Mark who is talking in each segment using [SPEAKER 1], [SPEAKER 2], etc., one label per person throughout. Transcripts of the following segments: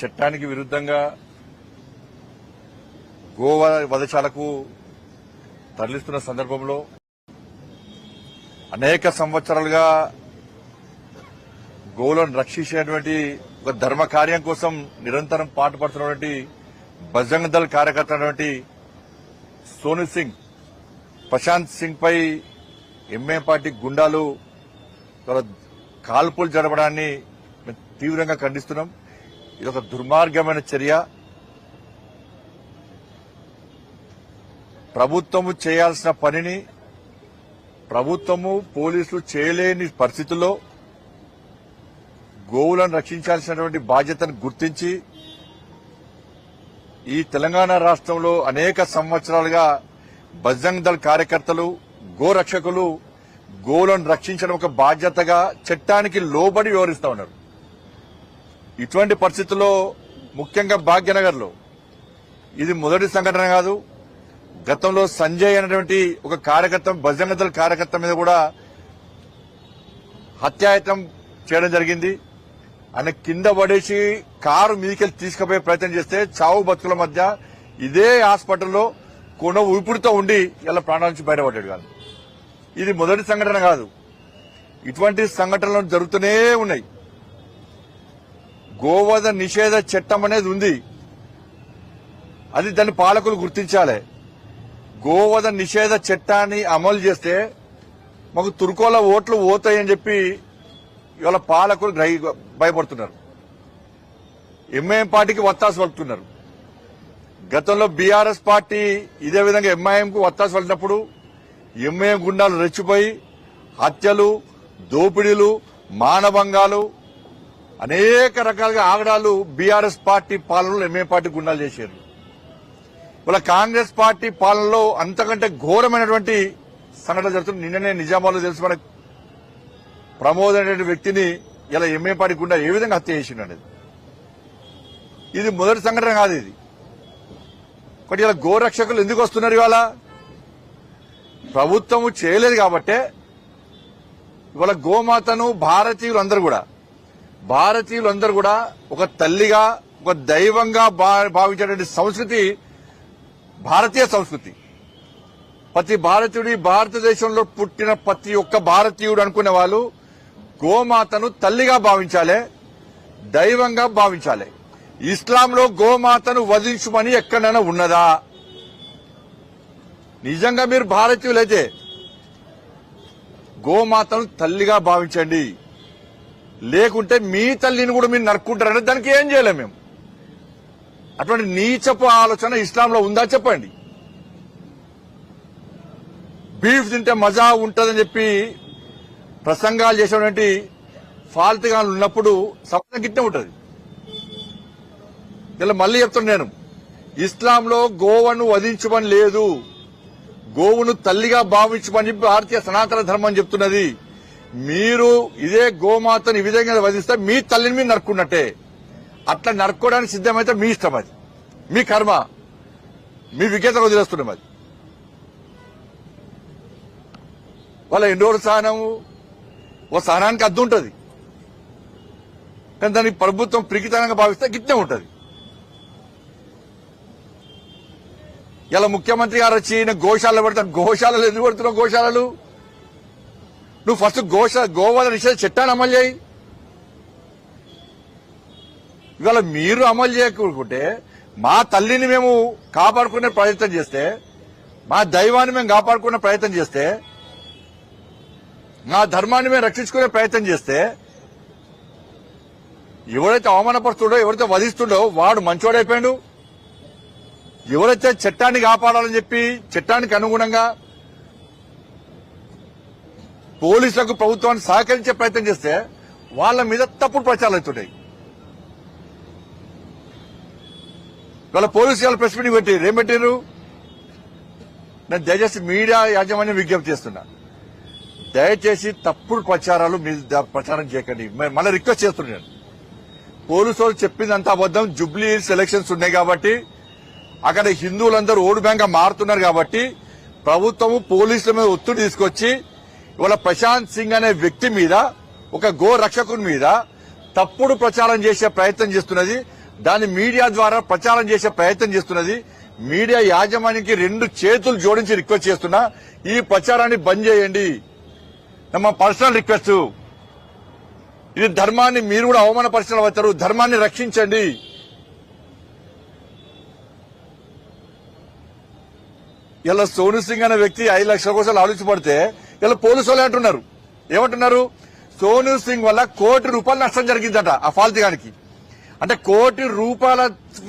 [SPEAKER 1] చట్టానికి విరుద్ధంగా గోవా వధశాలకు తరలిస్తున్న సందర్భంలో అనేక సంవత్సరాలుగా గోవులను రక్షించేటువంటి ఒక ధర్మ కార్యం కోసం నిరంతరం పాటుపడుతున్నటువంటి బజరంగ దళ్ కార్యకర్త అయినటువంటి సోను సింగ్ ప్రశాంత్ సింగ్ పై ఎంఏ పార్టీ గుండాలు కాల్పులు జరపడాన్ని మేము తీవ్రంగా ఖండిస్తున్నాం. ఇది ఒక దుర్మార్గమైన చర్య. ప్రభుత్వము చేయాల్సిన పనిని ప్రభుత్వము పోలీసులు చేయలేని పరిస్థితుల్లో గోవులను రక్షించాల్సినటువంటి బాధ్యతను గుర్తించి ఈ తెలంగాణ రాష్ట్రంలో అనేక సంవత్సరాలుగా బజరంగ్ దళ్ కార్యకర్తలు గోరక్షకులు గోలను రక్షించడం ఒక బాధ్యతగా చట్టానికి లోబడి వ్యవహరిస్తా ఉన్నారు. ఇటువంటి పరిస్థితుల్లో ముఖ్యంగా భాగ్యనగర్లో ఇది మొదటి సంఘటన కాదు. గతంలో సంజయ్ అనేటువంటి ఒక కార్యకర్త బజరంగ కార్యకర్త మీద కూడా హత్యాయత్నం చేయడం జరిగింది. ఆయన కింద పడేసి కారు మీదికెళ్ళి తీసుకుపోయే ప్రయత్నం చేస్తే చావు బతుకుల మధ్య ఇదే హాస్పిటల్లో కొన ఊపిరితో ఉండి ఇలా ప్రాణాల నుంచి బయటపడ్డాడు కాదు. ఇది మొదటి సంఘటన కాదు. ఇటువంటి సంఘటనలు జరుగుతూనే ఉన్నాయి. గోవధ నిషేధ చట్టం అనేది ఉంది. అది దాన్ని పాలకులు గుర్తించాలి. గోవధ నిషేధ చట్టాన్ని అమలు చేస్తే మాకు తుర్కోల ఓట్లు పోతాయని చెప్పి ఇవాళ పాలకులు భయపడుతున్నారు. ఎంఐఎం పార్టీకి వత్తాసు పలుకుతున్నారు. గతంలో బీఆర్ఎస్ పార్టీ ఇదే విధంగా ఎంఐఎం కు వత్తాసు పలినప్పుడు ఎంఐఎం గుండాలు రెచ్చిపోయి హత్యలు దోపిడీలు మానభంగాలు అనేక రకాలుగా ఆగడాలు బీఆర్ఎస్ పార్టీ పాలనలో ఎంఏ పార్టీ గుండాలు చేశారు. ఇలా కాంగ్రెస్ పార్టీ పాలనలో అంతకంటే ఘోరమైనటువంటి సంఘటన జరుగుతుంది. నిన్ననే నిజామాబాద్లో తెలిసి మన ప్రమోద్ అనే వ్యక్తిని ఇలా ఎంఏ పార్టీ గుండా ఏ విధంగా హత్య చేసిండు అనేది. ఇది మొదటి సంఘటన కాదు ఇది. ఒకటి ఇలా గోరక్షకులు ఎందుకు వస్తున్నారు ఇవాళ? ప్రభుత్వము చేయలేదు కాబట్టే ఇవాళ గోమాతను భారతీయులందరూ కూడా భారతీయులందరూ కూడా ఒక తల్లిగా ఒక దైవంగా భావించేటువంటి సంస్కృతి భారతీయ సంస్కృతి. ప్రతి భారతీయుడి భారతదేశంలో పుట్టిన ప్రతి ఒక్క భారతీయుడు అనుకునే వాళ్ళు గోమాతను తల్లిగా భావించాలి దైవంగా భావించాలి. ఇస్లాంలో గోమాతను వధించుమని ఎక్కడైనా ఉన్నదా? నిజంగా మీరు భారతీయులైతే గోమాతను తల్లిగా భావించండి. లేకుంటే మీ తల్లిని కూడా మీరు నరుక్కుంటారని దానికి ఏం చేయలేము మేము. అటువంటి నీచపు ఆలోచన ఇస్లాంలో ఉందా చెప్పండి. బీఫ్ తింటే మజా ఉంటుందని చెప్పి ప్రసంగాలు చేసేటువంటి ఫాల్తుగా ఉన్నప్పుడు సమాజం గిట్టే ఉంటుంది. ఇలా మళ్ళీ చెప్తున్నా నేను ఇస్లాంలో గోవను వధించమని లేదు గోవును తల్లిగా భావించమని భారతీయ సనాతన ధర్మం చెప్తున్నది. మీరు ఇదే గోమాతను ఈ విధంగా వధిస్తే మీ తల్లిని మీరు నరుక్కున్నట్టే. అట్లా నరుక్కోవడానికి సిద్ధమైతే మీ ఇష్టం అది. మీ కర్మ. మీ విజ్ఞత వదిలేస్తున్నాం అది. వాళ్ళ ఎన్నోరు సహనము ఓ సహనానికి అద్దు ఉంటుంది. కానీ దాన్ని ప్రభుత్వం ప్రికితనంగా భావిస్తే గిట్నే ఉంటుంది. ఇలా ముఖ్యమంత్రి గారు వచ్చి ఈయన గోశాలలో పెడతాను గోశాలలు ఎందుకు పెడుతున్నావు గోశాలలు? నువ్వు ఫస్ట్ గోష గోవాల నిషేధ చట్టాన్ని అమలు చేయి. ఇవాళ మీరు అమలు చేయకుంటే మా తల్లిని మేము కాపాడుకునే ప్రయత్నం చేస్తే మా దైవాన్ని మేము కాపాడుకునే ప్రయత్నం చేస్తే మా ధర్మాన్ని మేము రక్షించుకునే ప్రయత్నం చేస్తే ఎవరైతే అవమానపరుస్తుండో ఎవరైతే వధిస్తుండో వాడు మంచోడైపోయాడు. ఎవరైతే చట్టాన్ని కాపాడాలని చెప్పి చట్టానికి అనుగుణంగా పోలీసులకు ప్రభుత్వాన్ని సహకరించే ప్రయత్నం చేస్తే వాళ్ళ మీద తప్పుడు ప్రచారాలు అవుతుంటాయి. వాళ్ళ పోలీసు వాళ్ళ ప్రెస్ మీటింగ్ పెట్టారు ఏం పెట్టారు నేను దయచేసి మీడియా యాజమాన్యం విజ్ఞప్తి చేస్తున్నా. దయచేసి తప్పుడు ప్రచారాలు మీరు ప్రచారం చేయకండి. మ- మళ్ళీ రిక్వెస్ట్ చేస్తున్నాను పోలీసు వాళ్ళు చెప్పిందంతా అబద్దం జుబ్లీ ఎలక్షన్స్ ఉన్నాయి కాబట్టి అక్కడ హిందువులందరూ ఓటు బ్యాంక్ మారుతున్నారు కాబట్టి ప్రభుత్వము పోలీసుల మీద ఒత్తిడి తీసుకొచ్చి ఇవాళ ప్రశాంత్ సింగ్ అనే వ్యక్తి మీద ఒక గో రక్షకుని మీద తప్పుడు ప్రచారం చేసే ప్రయత్నం చేస్తున్నది. దాన్ని మీడియా ద్వారా ప్రచారం చేసే ప్రయత్నం చేస్తున్నది. మీడియా యాజమాన్యానికి రెండు చేతులు జోడించి రిక్వెస్ట్ చేస్తున్నా. ఈ ప్రచారాన్ని బంద్ చేయండి. నమ్మ పర్సనల్ రిక్వెస్ట్. ఇది ధర్మాన్ని మీరు కూడా అవమానపరిచిన అవుతారు ధర్మాన్ని రక్షించండి. ఇలా సోను సింగ్ అనే వ్యక్తి ఐదు లక్షల కోసం ఆలోచించబడితే ఇలా పోలీసు వాళ్ళు అంటున్నారు. ఏమంటున్నారు? సోను సింగ్ వల్ల కోటి రూపాయలు నష్టం జరిగిందట ఆ ఫాల్తిగానికి అంటే కోటి రూపాయల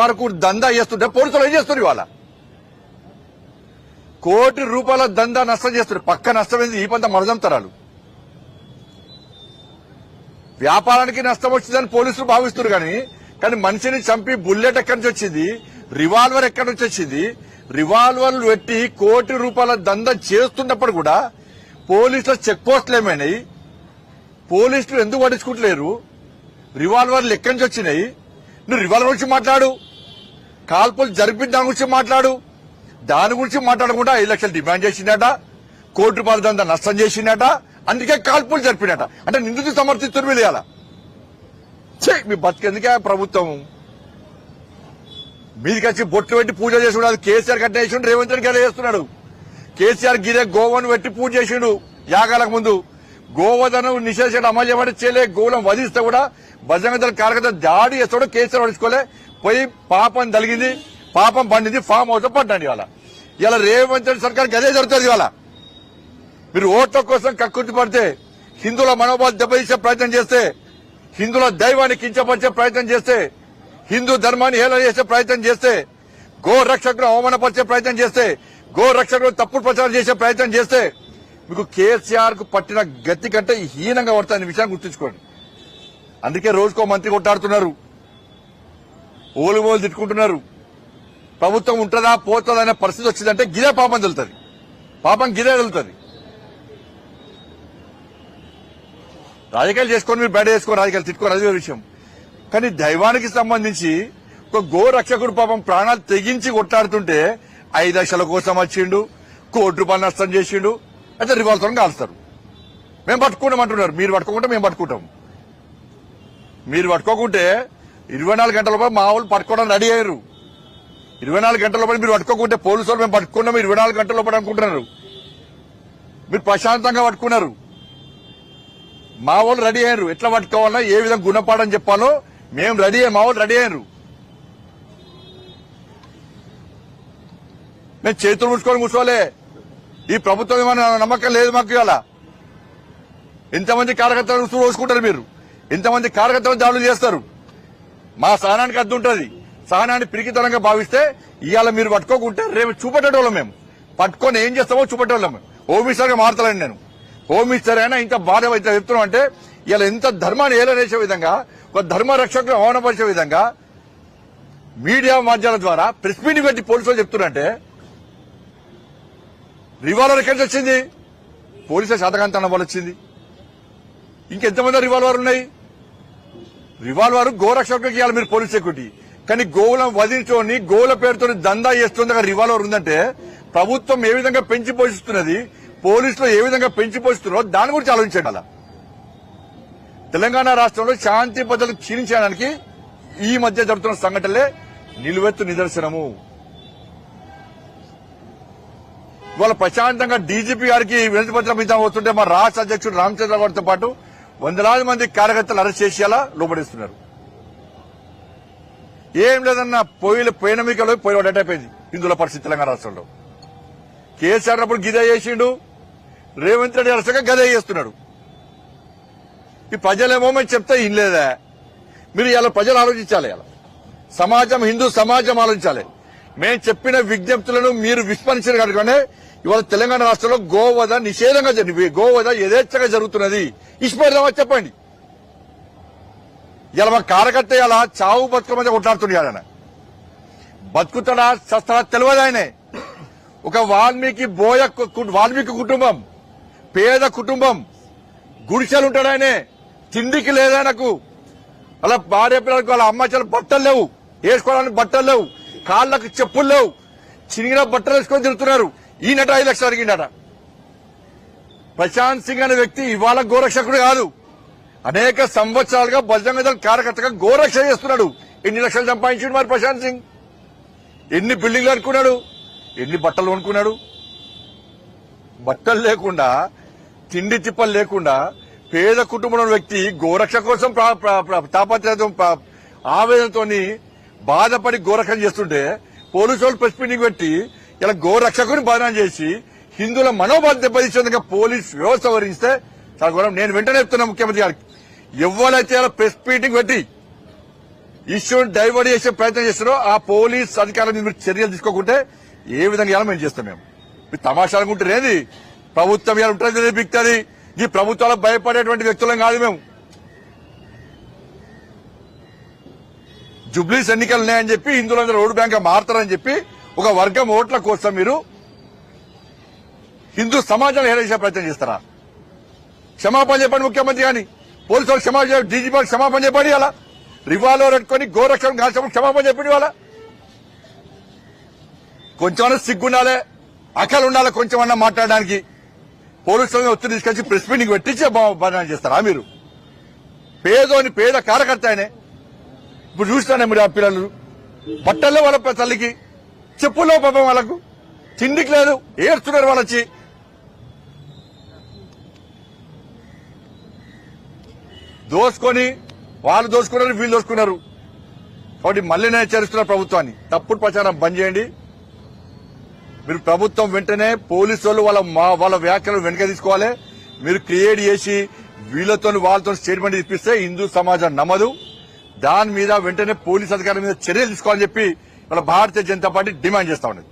[SPEAKER 1] వరకు దందా చేస్తుంటే పోలీసులు ఏం చేస్తారు ఇవాళ? కోటి రూపాయల దందా నష్టం చేస్తారు పక్క నష్టం ఈ పంత మరదంతరాలు. వ్యాపారానికి నష్టం వచ్చిందని పోలీసులు భావిస్తున్నారు కానీ కానీ మనిషిని చంపి బుల్లెట్ ఎక్కడి నుంచి వచ్చింది? రివాల్వర్ ఎక్కడి నుంచి వచ్చింది? రివాల్వర్లు పెట్టి కోటి రూపాయల దందా చేస్తున్నప్పుడు కూడా పోలీసుల చెక్ పోస్టులు ఏమైనాయి? పోలీసులు ఎందుకు పట్టించుకుంటలేరు? రివాల్వర్లు ఎక్కడి నుంచి వచ్చినాయి? నువ్వు రివాల్వర్ గురించి మాట్లాడు. కాల్పులు జరిపిన దాని గురించి మాట్లాడు. దాని గురించి మాట్లాడకుండా ఐదు లక్షలు డిమాండ్ చేసిందట. కోటి రూపాయల దందా నష్టం చేసిందట. అందుకే కాల్పులు జరిపినట. అంటే నిందితులు సమర్థిస్తున్నారు వెళ్ళాల ఇవాళ. మీ బతికెందుకే ప్రభుత్వం? మీదికి వచ్చి బొట్లు పెట్టి పూజ చేసుకున్నాడు అది కేసీఆర్ కట్ట చేసిండు రేవంత్ రెడ్డి గారు చేస్తున్నాడు. కేసీఆర్ గిరే గోవను పెట్టి పూజ చేసిండు యాగాలకు ముందు. గోవధను నిషేధించడం అమలు చేయబడి చేయలే గోవులను వధిస్తే కూడా బజరంగ దళ కార్యకర్త దాడి చేస్తాడు కేసీఆర్ పడుచుకోలే పోయి పాపం తలిగింది పాపం పండింది ఫామ్ హౌస్ పడ్డండి ఇవాళ. ఇలా రేవంత్ రెడ్డి సర్కార్ గదే జరుగుతుంది ఇవాళ. మీరు ఓట్ల కోసం కక్కుర్తి పడితే హిందువుల మనోభావం దెబ్బతీసే ప్రయత్నం చేస్తే హిందువుల దైవాన్ని కించపరిచే ప్రయత్నం చేస్తే హిందూ ధర్మాన్ని హేళన చేసే ప్రయత్నం చేస్తే గో రక్షకులు అవమానపరిచే ప్రయత్నం చేస్తే గోరక్షకులు తప్పుడు ప్రచారం చేసే ప్రయత్నం చేస్తే మీకు కేసీఆర్కు పట్టిన గతి కంటే హీనంగా పడుతుంది విషయాన్ని గుర్తుంచుకోండి. అందుకే రోజుకో మంత్రి కొట్టాడుతున్నారు ఓలు తిట్టుకుంటున్నారు. ప్రభుత్వం ఉంటుందా పోతుందా అనే పరిస్థితి వచ్చిందంటే గిదే పాపం తెలుతుంది పాపం గిదే తెలుతుంది రాజకీయాలు చేసుకొని మీరు బయట చేసుకొని రాజకీయాలు తిట్టుకోరు అదే విషయం. కానీ దైవానికి సంబంధించి ఒక గో రక్షకుడు పాపం ప్రాణాలు తెగించి కొట్టాడుతుంటే ఐదు లక్షల కోసం వచ్చిండు కోటి రూపాయలు నష్టం చేసిండు అయితే రివాల్వర్తో కాలుస్తారు. మేము పట్టుకుంటాం అంటున్నారు. మీరు పట్టుకోకుంటే మేము పట్టుకుంటాం. మీరు పట్టుకోకుంటే ఇరవై నాలుగు గంటల పాటు మా వాళ్ళు పట్టుకోవడానికి రెడీ అయ్యారు. ఇరవై నాలుగు గంటల పాటు మీరు పట్టుకోకుంటే పోలీసులు మేము పట్టుకున్నాం ఇరవై నాలుగు గంటల లోపల అనుకుంటున్నారు. మీరు ప్రశాంతంగా పట్టుకున్నారు. మా వాళ్ళు రెడీ అయ్యారు. ఎట్లా పట్టుకోవాలన్నా ఏ విధంగా గుణపాఠం చెప్పాలో మేము రెడీ అయ్యి. మా వాళ్ళు రెడీ అయ్యారు. మేము చేతులు ముడుచుకొని కూర్చోలే. ఈ ప్రభుత్వం ఏమైనా నమ్మకం లేదు మాకు ఇవాళ. ఎంతమంది కార్యకర్తలు ఉసురు మీరు. ఇంతమంది కార్యకర్తలు దాడులు చేస్తారు. మా సహనానికి అద్దు ఉంటుంది. సహనాన్ని పిరికితనంగా భావిస్తే ఇవాళ మీరు పట్టుకోకుంటే రేపు చూపెట్టేటోళ్ళం మేము. పట్టుకొని ఏం చేస్తామో చూపెట్టేవాళ్ళం మేము. మినిస్టర్ మారతలేండి నేను. హోమ్ అయినా ఇంత బాధ అయితే చెప్తున్నాం అంటే ఇలా ఇంత ధర్మాన్ని ఏలనేసే విధంగా ఒక ధర్మ రక్షకులు అవమానపరిచే విధంగా మీడియా మాధ్యమాల ద్వారా ప్రెస్ మీట్ పెట్టి పోలీసులు చెప్తున్నారంటే రివాల్వర్ ఎక్కడి నుంచి వచ్చింది? పోలీసుల శాతకాంతనం వల్ల వచ్చింది ఇంకెంతమంది రివాల్వర్ ఉన్నాయి రివాల్వర్ గోరక్షకు ఇవ్వాలి మీరు పోలీస్ సెక్యూరిటీ. కానీ గోవులను వధించుకొని గోవుల పేరుతో దందా చేస్తుంది రివాల్వర్ ఉందంటే ప్రభుత్వం ఏ విధంగా పెంచి పోషిస్తున్నది పోలీసులు ఏ విధంగా పెంచి పోషిస్తున్నారో దాని గురించి ఆలోచించండి అలా. తెలంగాణ రాష్ట్రంలో శాంతి భద్రతలు క్షీణించడానికి ఈ మధ్య జరుగుతున్న సంఘటనలే నిలువెత్తు నిదర్శనము. ఇవాళ ప్రశాంతంగా డీజీపీ గారికి వినతి పత్రం మీద వస్తుంటే మా రాష్ట్ర అధ్యక్షుడు రామచంద్ర గారితో పాటు వందలాది మంది కార్యకర్తలు అరెస్ట్ చేసేలా లోపడిస్తున్నారు ఏం లేదన్న పోయిన పోయిన మీకలో పోయి అయిపోయింది ఇందులో పరిస్థితి తెలంగాణ రాష్ట్రంలో. కేసీఆర్ అప్పుడు గిదే చేసిండు. రేవంత్ రెడ్డి అరసగా గదే చేస్తున్నాడు. ఈ ప్రజలేమో మేము చెప్తే ఇన్లేదా. మీరు ఇలా ప్రజలు ఆలోచించాలి ఇలా సమాజం హిందూ సమాజం ఆలోచించాలి. మేము చెప్పిన విజ్ఞప్తులను మీరు విస్మరించారు కనుకనే ఇవాళ తెలంగాణ రాష్ట్రంలో గోవధ నిషేధంగా జరిగి గోవధ యథేచ్ఛగా జరుగుతున్నది. ఇష్టపడదామా చెప్పండి. ఇలా మా కార్యకర్త ఇలా చావు బతుక మధ్య కొట్లాడుతున్నాడు ఆయన. బతుకుతాడా చస్తాడా తెలియదు ఆయనే. ఒక వాల్మీకి బోయ కు- వాల్మీకి కుటుంబం పేద కుటుంబం గుడిసెలు ఉంటాడు ఆయనే. తిండికి లేదాయనకు అలా భార్య పిల్లలకు వాళ్ళ అమ్మ బట్టలు లేవు. వేసుకోవడానికి బట్టలు లేవు. కాళ్ళకు చెప్పులు లేవు చినిగిన బట్టలు వేసుకొని తిరుగుతున్నారు. ఈయనట ఐదు లక్షలు అడిగిండట. ప్రశాంత్ సింగ్ అనే వ్యక్తి ఇవాళ గోరక్షకుడు కాదు. అనేక సంవత్సరాలుగా బజరంగ దళ కార్యకర్తగా గోరక్ష చేస్తున్నాడు. ఎన్ని లక్షలు సంపాదించాడు మరి ప్రశాంత్ సింగ్? ఎన్ని బిల్డింగ్లు అనుకున్నాడు? ఎన్ని బట్టలు కొనుక్కున్నాడు? బట్టలు లేకుండా తిండి తిప్పలు లేకుండా పేద కుటుంబంలో వ్యక్తి గోరక్ష కోసం ప్రా- ప్రా- ఆవేదనతోని బాధపడి గోరక్షణ చేస్తుంటే పోలీసు వాళ్ళు ప్రెస్ మీటింగ్ పెట్టి ఇలా గోరక్షకుని బాధన చేసి హిందువుల మనోబాధ దెబ్బతీసేందుకు పోలీస్ వ్యవస్థ వహిస్తే చాలా ఘోరం. నేను వెంటనే చెప్తున్నా ముఖ్యమంత్రి గారికి. ఎవరైతే ఇలా ప్రెస్ మీటింగ్ పెట్టి ఇష్యూని డైవర్ట్ చేసే ప్రయత్నం చేస్తారో ఆ పోలీస్ అధికారుల మీద చర్యలు తీసుకోకుంటే ఏ విధంగా ఇలా మేము చేస్తాం మేము. మీరు తమాషాలు అనుకుంటారు ఏది? ప్రభుత్వం ఇలా ఉంటుంది బిక్తుంది ఈ ప్రభుత్వాలకు భయపడేటువంటి వ్యక్తులం కాదు మేము. జుబ్లీస్ ఎన్నికలు ఉన్నాయని చెప్పి హిందువులందరూ ఓటు బ్యాంక్ మారుతారని చెప్పి ఒక వర్గం ఓట్ల కోసం మీరు హిందూ సమాజాన్ని హేళేసే ప్రయత్నం చేస్తారా? క్షమాపణ చెప్పండి ముఖ్యమంత్రి గాని పోలీసు వాళ్ళు క్షమాపణ డీజీపీ వాళ్ళు క్షమాపణ చెప్పండి అలా రివాల్వర్ పెట్టుకుని గోరక్షణ కాల్చడం క్షమాపణ చెప్పండి వాళ్ళ కొంచెమన్నా సిగ్గుండాలి అకలు ఉండాలి కొంచెమన్నా మాట్లాడడానికి. పోలీసులను ఒత్తిడి తీసుకొచ్చి ప్రెస్ మీటింగ్ పెట్టించే బదనాలు చేస్తారా మీరు? పేదోని పేద కార్యకర్త ఆయనే. ఇప్పుడు చూస్తానే మీరు ఆ పిల్లలు? బట్టల్లో వాళ్ళ తల్లికి చెప్పుల్లో పాపం వాళ్ళకు. తిండికి లేదు ఏడుస్తున్నారు వాళ్ళు వచ్చి దోసుకొని వాళ్ళు దోసుకున్నారు వీళ్ళు దోసుకున్నారు. కాబట్టి మళ్ళీ నేను ప్రభుత్వాన్ని. తప్పుడు ప్రచారం బంద్ చేయండి. మీరు ప్రభుత్వం వెంటనే పోలీసు వాళ్ళు వాళ్ళ మా- వాళ్ళ వ్యాఖ్యలు వెనక తీసుకోవాలి. మీరు క్రియేట్ చేసి వీళ్ళతో వాళ్ళతో స్టేట్మెంట్ ఇప్పిస్తే హిందూ సమాజం నమ్మదు. దాని మీద వెంటనే పోలీస్ అధికారుల మీద చర్యలు తీసుకోవాలని చెప్పి వాళ్ళ భారతీయ జనతా పార్టీ డిమాండ్ చేస్తా ఉన్నది.